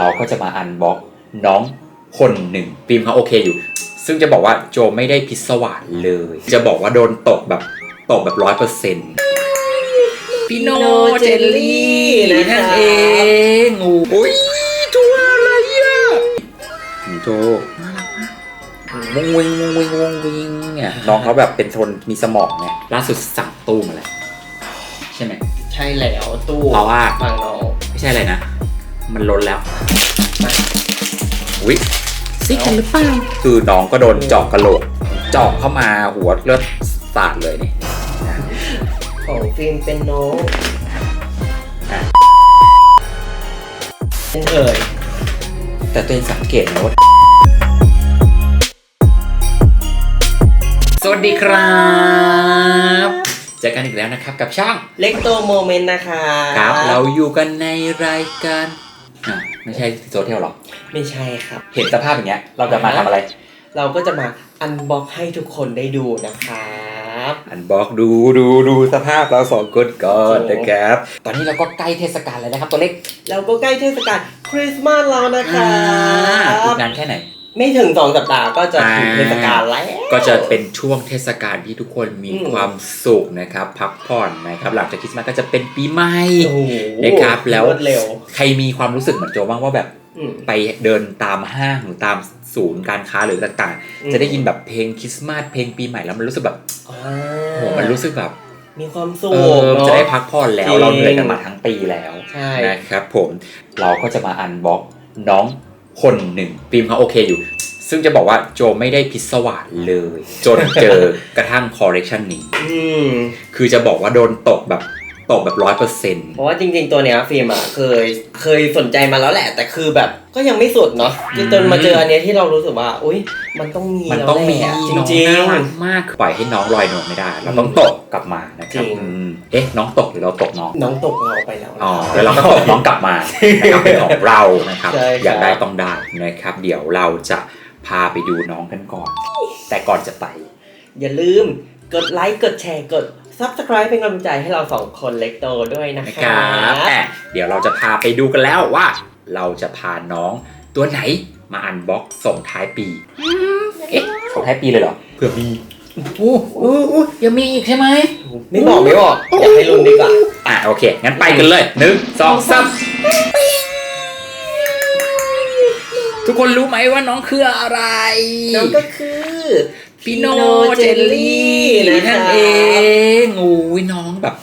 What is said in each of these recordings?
เราก็จะมาอันบ็อกน้องคนหนึ่งฟิล์มเขาโอเคอยู่ ซึ่งจะบอกว่าโจไม่ได้พิศวาสเลย จะบอกว่าโดนตกแบบตกแบบร้อยเปอร์เซ็นต์พี่โนเจลลี่นั่นเองโอ้ยตัวอะไรอะโจน่ารักมากวงวิงวงวิงวงวิงเนี่ยน้องเขาแบบเป็นคนมีสมองไงล่าสุดสั่งตู้มาแล้วใช่ไหมใช่แล้วตู้เพราะว่าบางน้องไม่ใช่อะไรนะ มันล้นแล้วอุ๊ยซิกกันหรือเปล่าคือน้องก็โดนเจาะกระโหลกเจาะเข้ามาหัวเลือดสาดเลยนี่ของฟิล์มเป็นน้องอะเป็นเอ่ยแต่ตัวเองสังเกตนะว่าสวัสดีครับเจอกันอีกแล้วนะครับกับช่างเล็กโตโมเมนต์นะคะครับ เราอยู่กันในรายการ อะไม่ใช่โซเทียลหรอก ไม่ใช่ครับ เห็นสภาพอย่างเงี้ย เราจะมาทำอะไร เราก็จะมาอันบ็อกให้ทุกคนได้ดูนะครับอันบอกดูดูดูสภาพเราสองคนก่อนนะครับ ตอนนี้เราก็ใกล้เทศกาลแล้วนะครับ ตัวเล็กเราก็ใกล้เทศกาลคริสต์มาสแล้วนะครัอ่าอีบ กนานแค่ไหน ไม่ถึงสองสัปดาห์ก็จะถึงอ่าเทศกาลแล้ว ก็จะเป็นช่วงเทศกาลที่ทุกคนมีอืมความสุขนะครับ พักผ่อนนะครับหลังจากคริสต์มาสก็จะเป็นปีใหม่โอ้โหนะครับแล้วรวดเร็วใครมีความรู้สึกเหมือนโจบ้างว่าแบบอืมไปเดินตามห้างหรือตามศูนย์การค้าหรือต่างอืมๆจะได้ยินแบบเพลงคริสต์มาสเพลงปีใหม่แล้วมันรู้สึกแบบอ่าโหมันรู้สึกแบบมีความสุเอขอเนาะจะได้พักผ่อนแล้วจริงเราเหนื่อยกันมาทั้งปีแล้วใช่นะครับผมเราก็จะมาอันบ็อกน้อง คนหนึ่งฟิล์มเขาโอเคอยู่ ซึ่งจะบอกว่าโจไม่ได้พิศวาสเลย จนเจอกระทั่งคอร์เรคชันนี้ อืม คือจะบอกว่าโดนตกแบบ ตกแบบร้อยเปอร์เซ็นต์เพราะว่าจริงๆตัวเนี้ยฟิล์มอะเคยเคยสนใจมาแล้วแหละ แต่คือแบบก็ยังไม่สุดเนาะจนจนมาเจออันเนี้ยที่เรารู้สึกว่าอุ้ยมันต้องมีมันแล้วต้องมีแหละจน้องริงน่ารักมากปล่อยให้น้องลอยนวลไม่ได้ เราต้องตกกลับมานะครับจริง อืมเอ๊ะน้องตกหรือเราตกน้องๆ น้องตกเราไปแล้วนะ อ๋อแล้วเราก็ตกน้องกลับมานะครับเป็นของเรานะครับ ใช่ครับ อยากได้ต้องได้นะครับ เดี๋ยวเราจะพาไปดูน้องกันก่อน แต่ก่อนจะไป อย่าลืมกดไลค์กดแชร์กด subscribe เป็นกำลังใจให้เราสองคนเล็กโตด้วยนะนะคครัรับบอะเดี๋ยวเราจะพาไปดูกันแล้วว่า เราจะพาน้องตัวไหนมาอันบ็อกส่งท้ายปี เอ๊ะ ส่งท้ายปีเลยเหรอ เผื่อมีอู้อู้อู้ยังมีอีกใช่ไหมไม่บอกไม่บอกอยากให้ลุ้นดีกว่า อะโอเค งั้นไปกันเลยหนึ่งสองสามทุกคนรู้ไหมว่าน้องคืออะไรน้องก็คือ พี่โน Pino เจลลี่ Jelly นั่นนะคะเองโอ้ยน้องแบบ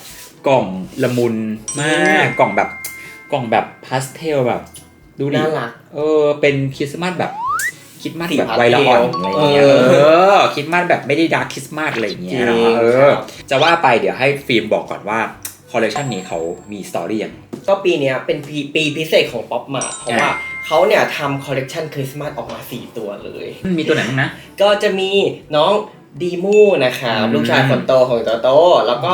กล่องละมุนมากกล่องแบบกล่องแบบพาสเทลแบบ ดูดิน่ารักเออ เป็นคริสต์มาสแบบคริสต์มาสสีแบบพาสเทลไวละอ่อนอะไรอย่างเงี้ยเออเออคริสต์มาสแบบไม่ได้ดาร์คคริสต์มาสอะไรอย่างเงี้ยเนาะจริงเอครัอบจะว่าไปเดี๋ยวให้ฟิล์มบอกก่อนว่าคอลเลคชันนี้เขามีสตอรี่อย่างก็ปีเนี้ยเป็นปีปีพิเศษของป๊อปมาเพราะว่า เขาเนี่ยทำคอลเลกชันคริสต์มาสออกมา 4 ตัวเลย มีตัวไหนบ้างนะ ก็จะมีน้อง ดีมูนะครับอืมลูกชายคนโตของโตโต แล้วก็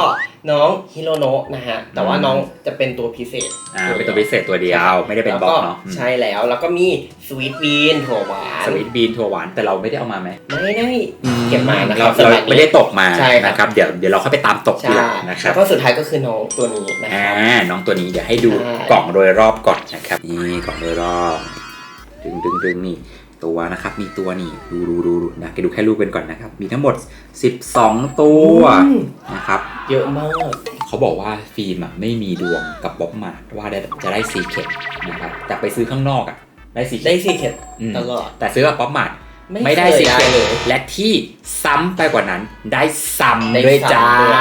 น้องฮิโรโนะนะฮะแต่ว่าอืมน้องจะเป็นตัวพิเศษอ่าเป็นตัวพิเศษตัวเดียว ไม่ได้เป็นบล็อกเนาะใช่แล้วแล้วก็มีสวีทบีนถั่วหวานสวิตบีนถั่วหวานแต่เราไม่ได้เอามาไหมไม่ได้เก็บมานะคเรารับเราสำหบไม่ได้ตกมาใช่ครับนะครับเดี๋ยวเดี๋ยวเราค่อยไปตามตกทีใช่หลังนะครัแล้บวก็สุดท้ายก็คือน้องตัวนี้นะคอ่ารับน้องตัวนี้เดี๋ยวให้ดูใช่กล่องโดยรอบก่อนนะครับนี่กล่องโดยรอบดึงดึงดึงนี่ ตัวนะครับ มีตัวนี่ดูดูดูดูนะดูแค่รูปเป็นก่อนนะครับ มีทั้งหมด 12 ตัวอืมนะครับ เยอะมาก เขาบอกว่าฟิล์มอะไม่มีดวงกับบ๊อบมาร์ทว่าได้จะได้ซีเคทนะครับ แต่ไปซื้อข้างนอกอะได้ซีเคได้ทซีเคทอืมตลอดแต่ซื้อกับบ๊อบมาร์ทไม่ไม่ได้เคยซีเคได้ทเลยและที่ซ้ำไปกว่านั้น ได้ซ้ำได้ด้วยซ้ำจ้าด้วย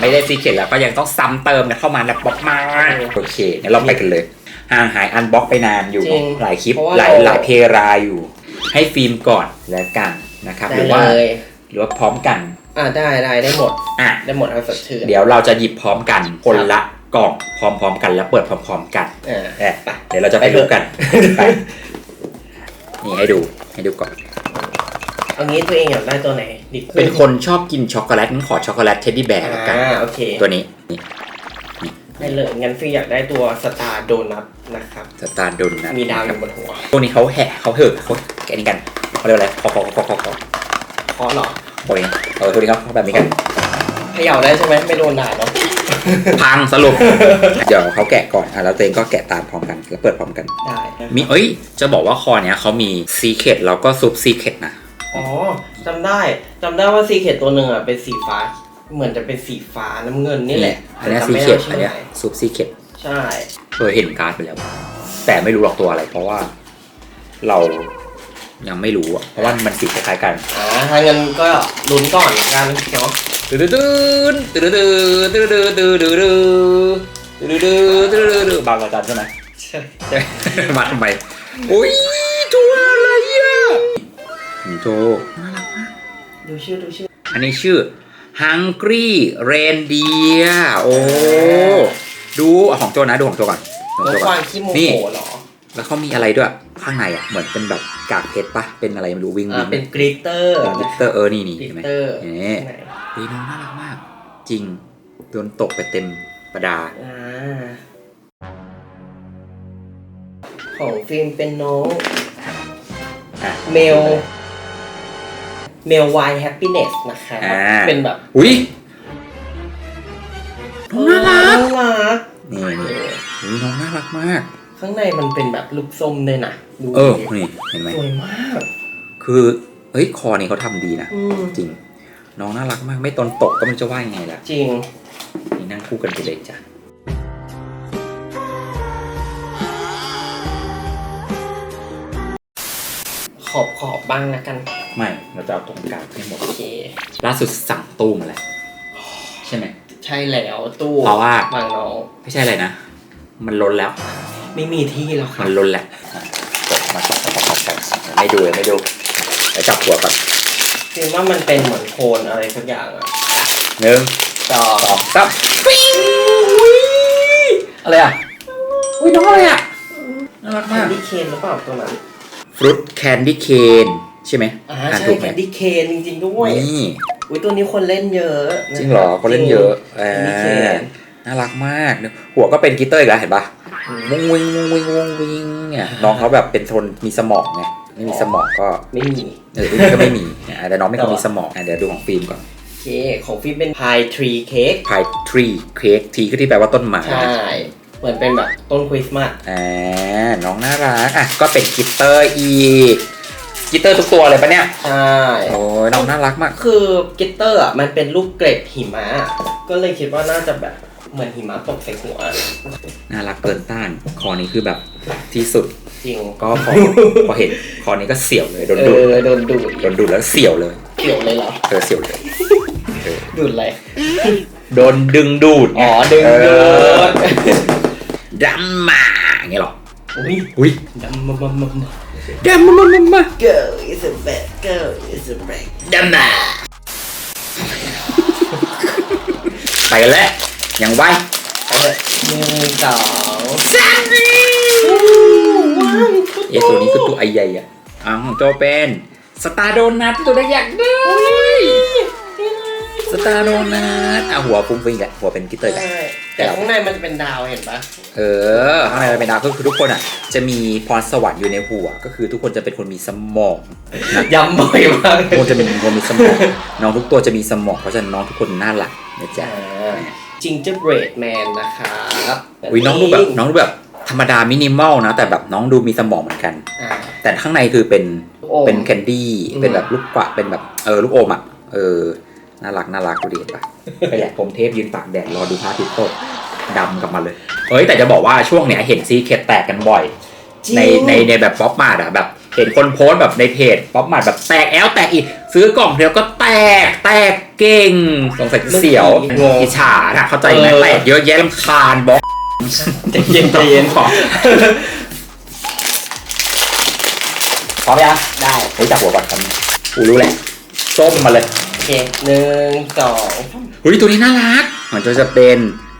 ไม่ได้ซีเคทแล้วก็ยังต้องซ้ำเติมกันเข้ามาแบบบ๊อบมาร์ทโอเคงั้นเราไปกันเลย ห่างหายอันบ็อกไปนานอยู่จริงหลายคลิปเพราะว่าหลายเราหลายเพราอยู่ ให้ฟิล์มก่อนแล้วกันนะครับ หได้รือเลว่ายหรือว่าพร้อมกันอ่าได้ได้ได้หมดอะได้หมดเอาสดชื่นเดี๋ยวเราจะหยิบพร้อมกันคนละกล่องพร้อมๆกันแล้วเปิดพร้อมๆกัน อ่า เอ๊ะเดี๋ยวเราจะไปไปเถดูอะ กัน ไป นี่ให้ดู ให้ดูก่อน เอางี้ตัวเองอยากได้ตัวไหนดิบเป็นคนชอบกินช็อกโกแลตงั้นขอช็อกโกแลตเท็ดดี้แบร์แล้วกัน อ่าโอเค ตัวนี้นี่ ได้เลยงั้นฟรีอยากได้ตัวสตาร์โดนัทนะครับ สตาร์ดนนะมีดาวอยู่บนหัวพวกนี้เขาแห่เขาเหิกเขาแกนี่กันเขาเรียกว่าอะไรคอคอคอคอคอเพราะเหรอโอ้ยเออพวกนี้เขาเขาแบบนี้กัน เขย่าได้ใช่ไหมไม่โดนด่าเนาะพังสรุป เดี๋ยวเขาแกะก่อนอะแล้วตัวเองก็แกะตามพร้อมกัน แล้วเปิดพร้อมกัน ได้นะครับมีเอ้ย จะบอกว่าคอเนี้ยเขามีซีเคดแล้วก็ซุปซีเคดนะ อ๋อจำได้จำได้ว่าซีเคตตัวหนึ่งอะเป็นสีฟ้า เหมือนจะเป็นสีฟ้าน้ำเงินนี่แหละอันเนี้แต่ซีจำไม่เคได้ดชื่อันอเนี้ยไหนซุปซีเคดใช่ เคยเห็นการ์ดไปแล้ว แต่ไม่รู้หรอกตัวอะไร เพราะว่าเรายังไม่รู้อะเพราะว่ามันสีคล้ายๆกันอ่าถ้างั้นก็ลุ้นก่อนกันเนาะตื่นตื่นตื่นตื่นตื่นตื่นตื่นตื่นตื่นตื่นตื่นตื่นตื่นบางกระจันใช่ไหม ใช่ใช่มาทำไมอุ้ยตัวอะไรอะโจดูชื่อดูชื่ออันนี้ชื่อ Hungry Reindeer โอ้ ดูของโจนะดูของโจก่อนของรถโจคก่อวานนขี้โมนี่โหเหรอแล้วเขามีอะไรด้วยข้างในอะเหมือนเป็นแบบกากเพชรปะเป็นอะไรไม่รู้วิ่งอ่าวิ่งเป็นกริตเตอร์เป็นลิตเตอร์เออนี่นี่กริเห็นตไหมเตอร์นี่ไหนเฮ้ยน้องน่ารักมาก จริงโดนตกไปเต็มประดาอ่าของฟิล์มเป็นน้องอะเมล เมลวายแฮปปี้เนสนะคะอ่า เป็นแบบอุ้ยน้องน่ารัก น่ารักนี่นี่อุ้ยน้องน่ารักมาก ข้างในมันเป็นแบบลูกส้มเลยนะดูเออ ดินี่ เห็นไหม สวยมากคือ เฮ้ย คอนี่เขาทำดีนะ อืมจริง น้องน่ารักมาก ไม่ตอนตกก็ไมันจะว่ายังไงล่ะ จริง นี่นั่งคู่กันไปเลยจ้ะ ขอบขอบบ้างนะกัน ไม่ เราจะเอาตรงกลางให้หมด โอเค ล่าสุดสั่งตู้มาแล้วใช่ไหม ใช่แล้วตู้เพราะว่า บางน้องไม่ใช่อะไรนะ มันล้นแล้ว ไม่มีที่แล้วครัมับนล้นแล้วอะกดมาสองพร้อมๆกันไม่ดูเลยไม่ดูไปจับหัวก่อนฟิล์มว่ามันเป็นเหมือนโคนอะไรสักอย่างอะหนึ่งต่อสองสามปิ้งอุ๊ยอะไรอะ อุ้ยน้องอะไรอะน่ารักแคมากนดี้เคนหรือเปล่าตัวนั้น ฟรุตแคนดี้เคนใช่ไหมอ่าอ่านใช่ถูกไหแคมนดี้เคนจริงๆด้วย นี่ อุ้ยตัวนี้คนเล่นเยอะนะจริงเหรอเขาเล่นเยอะเอแคนดี้เคนอน่ารักมากหัวก็เป็นกีเตอร์อีกแล้วเห็นปะอืมวงวิงวงวิงวงวิงเนี่ยน้องเขาแบบเป็นคนมีสมองไงไม่มีสมองก็ไม่มี เออก็ไม่มีอะแต่น้องไม่คนมีสมองอะเดี๋ยวดูของฟิล์มก่อนโอเค ของฟิล์มเป็นพายทรีเค้กพายทรีเค้กทีคือที่แปลว่าต้นไม้ใช่ เหมือนเป็นแบบต้นคริสต์มาสอ่าน้องน่ารักอะก็เป็นกิตเตอร์อีกกิตเตอร์ทุกตัวเลยปะเนี่ยใช่โอ้ยน้องน่ารักมาก คือกิตเตอร์อะมันเป็นลูกเกร็ดหิมะก็เลยคิดว่าน่าจะแบบเหมือนหิมะตกใส่หัวน่ารักเกินต้านคอนี้คือแบบที่สุดจริงก็พอพอเห็นคอนี้ก็เสียวเลยโดนเอดูดอโดนดูดโดนดูดแล้วเสียวเลยเกี่ยวเลยเหรอเออเสียวเลยเออดูดอะไรโดนดึงดูดไงอ๋อ ดึงเอดูอด ดัมมาอย่างเงี้ยหรออุ้ยอุ้ยดำมามามามาดัมมามามามา Girl is a bad girl is a bad ดัมมาไปกันแล้วยังไวเออหนึ่งสองสามเอะตัวนี้คือตัวไอใหญ่อะอ่าของโจเป็นสตาร์โดนัทที่ตัวได้อยากได้ สตาร์โดนัทอะหัวฟุ้งฟิ้งแหละหัวเป็นกิตเตอร์แหละใช่แต่ข้างในมันจะเป็นดาวเห็นปะเออข้างในมันเป็นดาวก็คือทุกคนอะ จะมีพรสวรรค์อยู่ในหัว ก็คือทุกคนจะเป็นคนมีสมองย้ำบ่อยมากทุกคนจะเป็นคนมีสมอง น้องทุกตัวจะมีสมอง เพราะฉะนั้นน้องทุกคนน่ารักนะจ๊ะจิงเจอร์เบรดแมนนะครับอุ้ยน้องดูแบบน้องดูแบบธรรมดามินิมอลนะ แต่แบบน้องดูมีสมองเหมือนกันอ่าแต่ข้างในคือเป็นลูกอมเป็นแคนดี้อืมเป็นแบบลูกกวาดเป็นแบบเออลูกอมอะเออ น่ารักน่ารักดูดิเห็นปะไปแหละผมเทพยืนตากแดดรอดูพระอาทิตย์ตกดำกลับมาเลย เฮ้ยแต่จะบอกว่าช่วงเนี้ยเห็นซีเคทแตกกันบ่อยจริงในในในแบบป๊อปมาดอะแบบเห็นคนโพสต์แบบในเพจป๊อปมาดแบบแตกแอลแตกอีกซื้อกล่องเดียวก็แตกแตกเก่งสงสัยจะเสียวงงอิจฉาอะเข้าใจไหมเออแตกเยอะแยะลำคาญบล็อกใจเย็นใจเย็นขอพร้อมยังได้เฮ้ยจับหัวก่อนครับกูรู้แหละส้มมาเลยโอ เคหนึ่งสองเฮ้ยตัวนี้น่ารักมันจะจะเป็น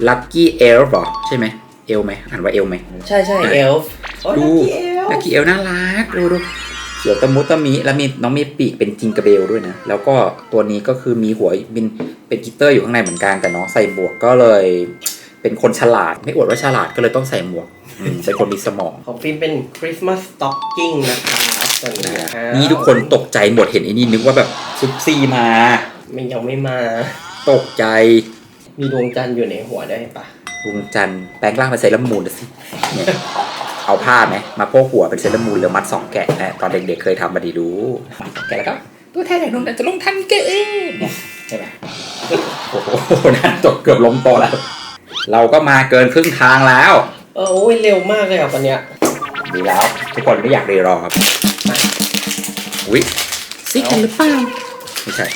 Lucky Elf เหรอ ใช่ไหมเอลไหมอ่านว่าเอลไหม ใช่ใช่เอลฟ์โอ้ยดูลัลักกกี้กี้เอลน่ารักดูดูเขียวตะมุตะมิแล้วมีน้องมีปีกเป็นจิงกระเบลด้วยนะ แล้วก็ตัวนี้ก็คือมีหัวเป็นเป็นกิตเตอร์อยู่ข้างในเหมือนกันแต่น้องใส่บวกก็เลย เป็นคนฉลาดไม่อวดว่าฉลาดก็เลยต้องใส่หมวกอืมเป็นคนมีสมอง ของฟิล์มเป็นคริสต์มาสสต็อกกิ้งนะครับตัวนี้นะ นะครับนี่ทุกคนตกใจหมดเห็นไอ้นี่นึกว่าแบบซุปซีมา มันยังไม่มา ตกใจ มีดวงจันทร์อยู่ในหัวด้วยปะดวงจันทร์แปลงร่างเป็นเซเลอรามูนสิเนี่ยเอาผ้าไหมมาโพกหัวเป็นเซเลอรามูนแล้วมัดสองแกะนะตอนเด็กๆเคยทำมาดีรู้มัดสองแกะแล้วก็ตัวแทนแห่งดวงจันทร์จะลงทันเกะเนี่ยใช่ไหมโอ้โหนั่นจบเกือบล้มโตะแล้ว เราก็มาเกินครึ่งทางแล้ว เออโอ้ยเร็วมากเลยอะวันเนี้ยดีแล้ว ทุกคนไม่อยากรีรอครับ อุ้ยซิกกันหรือเปล่าไม่ใช่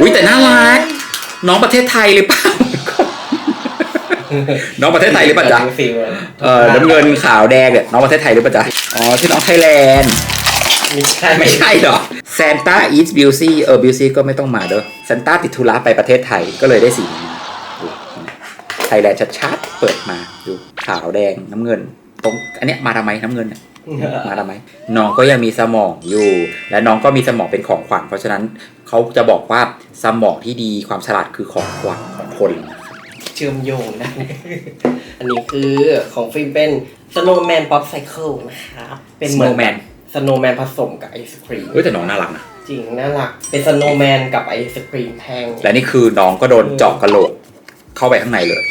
อุ๊ยแต่น่ารักน้องประเทศไทยหรือเปล่า น้องประเทศไทยหรือเปล่าจ๊ะฟิลเลยเออน้ำเงินขาวแดงเนี่ยน้องประเทศไทยหรือเปล่าจ๊ะอ๋อที่น้องไทยแลนด์ไม่ใช่ไม่ใช่เหรอซานต้าอีสบิวซี่เออบิวซี่ก็ไม่ต้องมาเด้อซานต้าติดธุระไปประเทศไทยก็เลยได้สีนี้ดูไทยแลนด์ชัดๆเปิดมาดูขาวแดงน้ำเงิน ตรงอันเนี้ยมาทำไมน้ำเงินน่ะ มาทำไมน้องก็ยังมีสมองอยู่ และน้องก็มีสมองเป็นของขวัญเพราะฉะนั้นเขาจะบอกว่าสมองที่ดีความฉลาดคือของขวัญของคน เชื่อมโยงได้อันนี้คือของฟิล์มเป็น Snowman Pop Cycle นะครับเป็นเหมือน Snowman Snowman ผสมกับไอศครีมเฮ้ยแต่น้องน่ารักนะจริงน่ารักเป็น Snowman กับไอศครีมแท่งและนี่คือน้องก็โดนเจาะกระโหลกเข้าไปข้างในเลย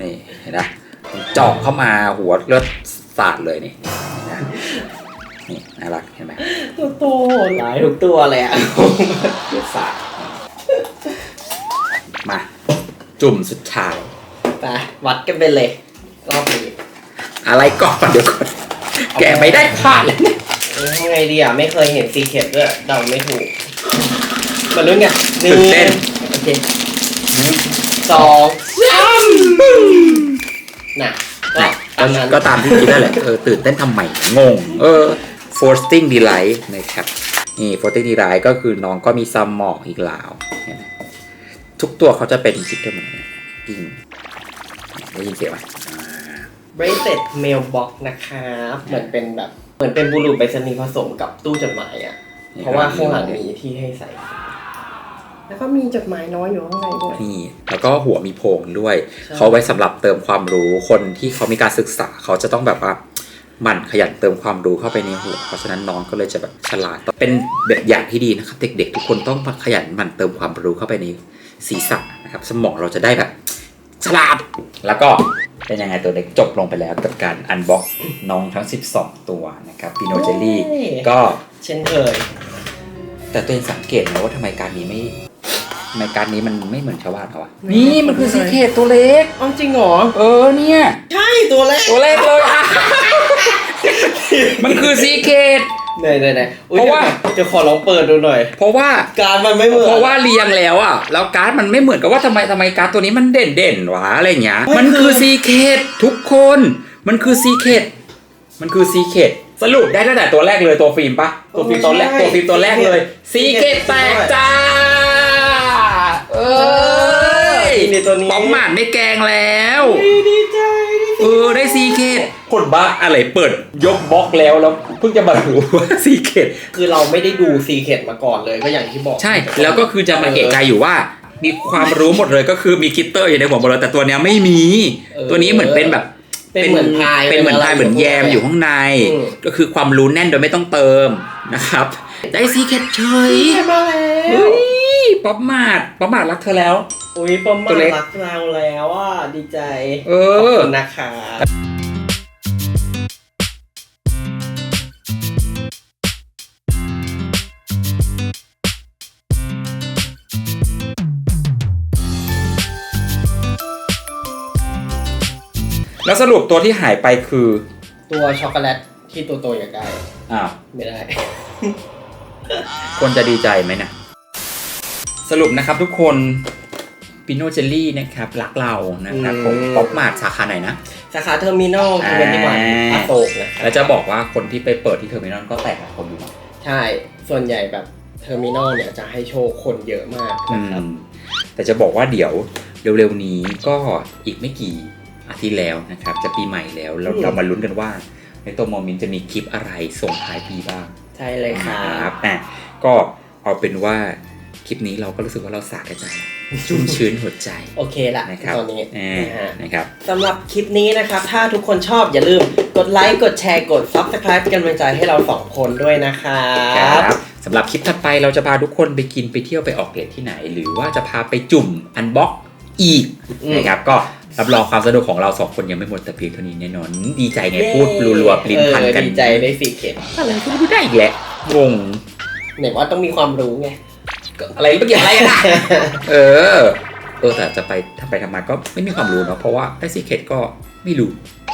นี่เห็นไหมเจาะเข้ามาหัวเลือด สาดเลยนี่เห็นะนี่น่ารักเห็นไหมตัวโตหลายทุกตัวเลยอะเลือดสาดมา จุ่มสุดท้ายไปวัดกันไปเลย รอบนี้อะไรก่อนเดี๋ยวก่อนแกไม่ได้พลาดเลยเนี่ยเอ้ยทำไงดีอะ ไม่เคยเห็นซีเคทด้วยเดาไม่ถูกมาลุ้นกันหนึ่งตื่นเต้นโอเคหนึ่งสองสามน่ะก็ตามนั้น ก็ตามที่คิดได้แหละเออตื่นเต้นทำไมงง เออ Forcing Delight นะครับนี่ Forcing Delight ก็คือน้องก็มีซัมมอกอีกแล้วเห็นไหมทุกตัวเขาจะเป็นคิดด้วยเหมือนกันปิ้งได้ยินเสียงไหมอ่าเบรเซตเมลบ็อกนะครับเหมือนเป็นแบบเหมือนเป็นบุรุษไปรษณีย์ผสมกับตู้จดหมายอะเพราะว่าข้างหลังมีที่ให้ใส่ แล้วก็มีจดหมายน้อยอยู่ข้างในด้วย นี่แล้วก็หัวมีโพรงด้วย ใช่ เขาไว้สำหรับเติมความรู้คนที่เขามีการศึกษา เขาจะต้องแบบว่าหมั่นขยันเติมความรู้เข้าไปในหัวเพราะฉะนั้นน้องก็เลยจะแบบฉลาดเป็นแบบอย่างที่ดีนะครับ เด็ก ๆ ทุกคนต้องขยันหมั่นเติมความรู้เข้าไปในศีรษะนะครับ สมองเราจะได้แบบฉลาด แล้วก็เป็นยังไงตัวเด็กจบลงไปแล้วกับการอันบ็อกน้องทั้ง 12 ตัวนะครับปิโนเจลลี่เย้ ก็ เช่นเคยแต่ตัวเองสังเกตนะว่าทำไมการนี้ไม่ทำ ไมการนี้มันไม่เหมือนชาวบ้านเขาอะนี่มันคือซีเคตตัวเล็กอ้าวจริงเหรอ เออเนี่ย ใช่ตัวแรกตัวแรกเลยอะมันคือซีเคต ไหนไหนไหนอุ๊ยเพราะว่าจะขอลองเปิดดูหน่อย เพราะว่าการมันไม่เหมือนเพราะว่าเรียงแล้วอะแล้วการ์ดมันไม่เหมือนกับว่าทำไมทำไมการ์ดตัวนี้มันเด่นเด่นๆวะอะไรเงี้ยมันคือซีเคตทุกคน มันคือซีเคตมันคือซีเคตสรุปได้ตั้งแต่ตัวแรกเลยตัวฟิล์มปะตัวฟิล์มตัวแรกตัวฟิล์มตัวแรกเลยซีเคตแตกจ้าเอ้ ยในตัวนี้ป้องหมานไม่แกงแล้วดีใจเออได้ซีเคดคนบ้าอะไรเปิดยกบล็อกแล้วแล้วเพิ่งจะมารู้ว่าซีเคดคือเราไม่ได้ดูซีเคทมาก่อนเลยก็อย่างที่บอก ใช่ แล้วก็คือจะมาเอกใจอยู่ว่ามีความรู้หมดเลยก็คือมีคิตเตอร์อยู่ในหัวหมดเลยแต่ตัวเนี้ยไม่มี ตัวนี้เหมือนเป็นแบบเป็นเหมือนพายเป็นเหมือนพายเหมือนแยมอยู่ข้างในอืมก็คือความรู้แน่นโดยไม่ต้องเติมนะครับ ได้ซีเคดเฉยได้มาแล้เฮ้วย ป๊อปมาดป๊อปมาดรักเธอแล้ว อุ้ยประมาตัวณเล็ก รักเราแล้วอะดีใจเอขอบอ คุณนะคะ แล้วสรุปตัวที่หายไปคือตัวช็อกโกแลตที่ตัวโตอย่างไกลอ้าวไม่ได้ ควรจะดีใจไหมนะ สรุปนะครับทุกคนปิโนเจลลี่นะครับรักเรานะครับผมอืมป๊อปมาดสาขาไหนนะ สาขาเทอร์มินอลทเวนตี้วันอ่าอโศกนะครับแล้วจะบอกว่าคนที่ไปเปิดที่เทอร์มินอลก็แตกหลายคนอยู่นะใช่ ส่วนใหญ่แบบเทอร์มินอลเนี่ยจะให้โชว์คนเยอะมากอืนะครับ มแต่จะบอกว่าเดี๋ยวเร็วๆนี้ก็อีกไม่กี่อาทิตย์แล้วนะครับ จะปีใหม่แล้วเราอืม เรามาลุ้นกันว่า ในตัวโมมินจะมีคลิปอะไรส่งท้ายปีบ้าง ใช่เลยครัครับบอะก็เอาเป็นว่า คลิปนี้เราก็รู้สึกว่าเราสาแก่ใจชุ่มชื้นหัวใจ โอเคละนะครับตอนนี้อ่านะฮะนะครับสำหรับคลิปนี้นะครับ ถ้าทุกคนชอบอย่าลืมกดไลค์ กดแชร์ กด Subscribe เป็นกำลังใจให้เราสองคนด้วยนะครัครับบสำหรับคลิปถัดไปเราจะพาทุกคนไปกินไปเที่ยวไปออกเดทที่ไหน หรือว่าจะพาไปจุ่มอันบ็อกอีกอืมนะครับก็รับรองความสนุกของเราสองคนยังไม่หมดแต่เพียงเท่านี้แน่นอน ดีใจไงพูดรัวๆปลิ้นพันกันเออดีใจได้สี่เข็มอะไรก็ไม่รู้ได้อีกแหละงงไหนว่าต้องมีความรู้ไงก็ อะไรเมื่อกี้อะไรอะเออ เออแต่จะไปทำไปทำมาก็ไม่มีความรู้เนาะเพราะว่าได้ซีเคทก็ไม่รู้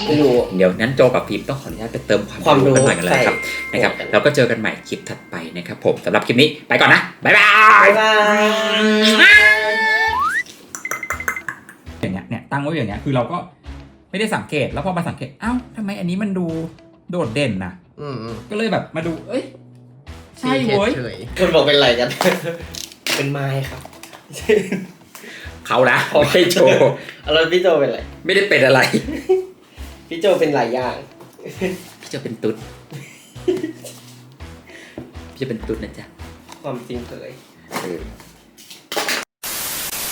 ไม่รู้ เดี๋ยวนั้นโจกับพิมพ์ต้องขออนุญาตไปเติมความความรู้รู้กันหน่อยกันเลยครับใช่นะครับกันแล้วก็เจอกันใหม่คลิปถัดไปนะครับผมสำหรับคลิปนี้ไปก่อนนะบ๊ายบายบ๊ายบาย อย่างเงี้ยเนี่ยตั้งไว้อย่างเงี้ยคือเราก็ไม่ได้สังเกตแล้วพอมาสังเกตเอ้าทำไมอันนี้มันดูโดดเด่นนะ อืมก็เลยแบบมาดู เอ้ย ใช่เว้ยฉยๆคนบอกเป็นไรกัน เป็นไม้ครับ เขานะไม่ใช่โจเอาแล้วพี่โจเป็นไร ไม่ได้เป็นอะไร พี่โจเป็นหลายอย่าง พี่จะเป็นตุ๊ด พี่จะเป็นตุ๊ดนะจ๊ะ ความจริงเผยเออ